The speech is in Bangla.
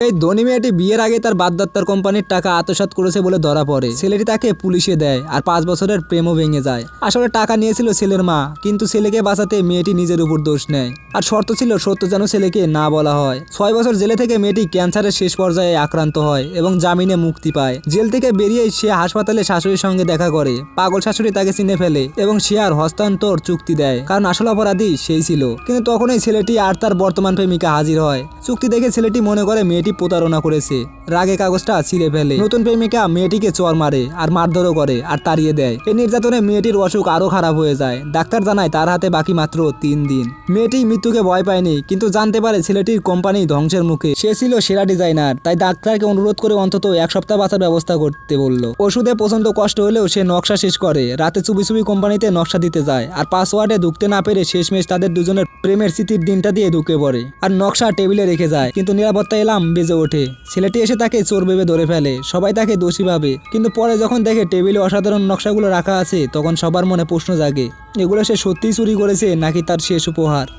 এই ধনী মেয়েটি বিয়ের আগে তার বাদদাত্তার কোম্পানির টাকা আত্মসাৎ করেছে বলে ধরা পড়ে। ছেলেটি তাকে পুলিশে দেয় আর পাঁচ বছরের প্রেমও ভেঙে যায়। আসলে টাকা নিয়েছিল ছেলের মা, কিন্তু ছেলেকে বাঁচাতে মেয়েটি নিজের উপর দোষ নেয়। আর শর্ত ছিল সত্য যেন ছেলেকে না বলা হয়। ছয় বছর জেলে থেকে মেয়েটি ক্যান্সারের শেষ পর্যায়ে আক্রান্ত হয় এবং জামিনে মুক্তি পায়। জেল থেকে বেরিয়ে সে হাসপাতালে শাশুড়ির সঙ্গে দেখা করে। পাগল শাশুড়ি তাকে চিনে ফেলে এবং সে আর হস্তান্তর চুক্তি দেয়। কারণ আসল অপরাধী সেই ছিল। কিন্তু তখনই ছেলেটি আর তার বর্তমান প্রেমিকা হাজির হয়। চুক্তি দেখে ছেলেটি মনে করে মেয়েটি প্রতারণা করেছে। রাগে কাগজটা ছিঁড়ে ফেলে। নতুন প্রেমিকা মেয়েটিকে চর মারে আর মারধরও করে আর তাড়িয়ে দেয়। এই নির্যাতনে মেয়েটির অসুখ আরও খারাপ হয়ে যায়। ডাক্তার জানায় তার হাতে বাকি মাত্র তিন দিন। মেয়েটি মৃত্যুকে ভয় পায়নি, কিন্তু জানতে পারে ছেলেটির কোম্পানি ধ্বংসের মুখে। সে ছিল সেরা ডিজাইনার, তাই ডাক্তারকে অনুরোধ করে অন্তত এক সপ্তাহ বাঁচার ব্যবস্থা করতে বলল। ওষুধে প্রচণ্ড কষ্ট হলেও সে নকশা শেষ করে। রাতে চুবি চুবি কোম্পানিতে নকশা দিতে যায় আর পাসওয়ার্ডে ঢুকতে না পেরে শেষমেশ তাদের দুজনের প্রেমের স্মৃতির দিনটা দিয়ে ঢুকে পড়ে। আর নকশা টেবিলে রেখে যায়। কিন্তু নিরাপত্তা এলাম বেজে ওঠে। ছেলেটি এসে তাকে চোর ভেবে ধরে ফেলে। সবাই তাকে দোষী ভাবে। কিন্তু পরে যখন দেখে টেবিলে অসাধারণ নকশাগুলো রাখা আছে, তখন সবার মনে প্রশ্ন জাগে, এগুলো সে সত্যিই চুরি করেছে নাকি তার শেষ উপহার?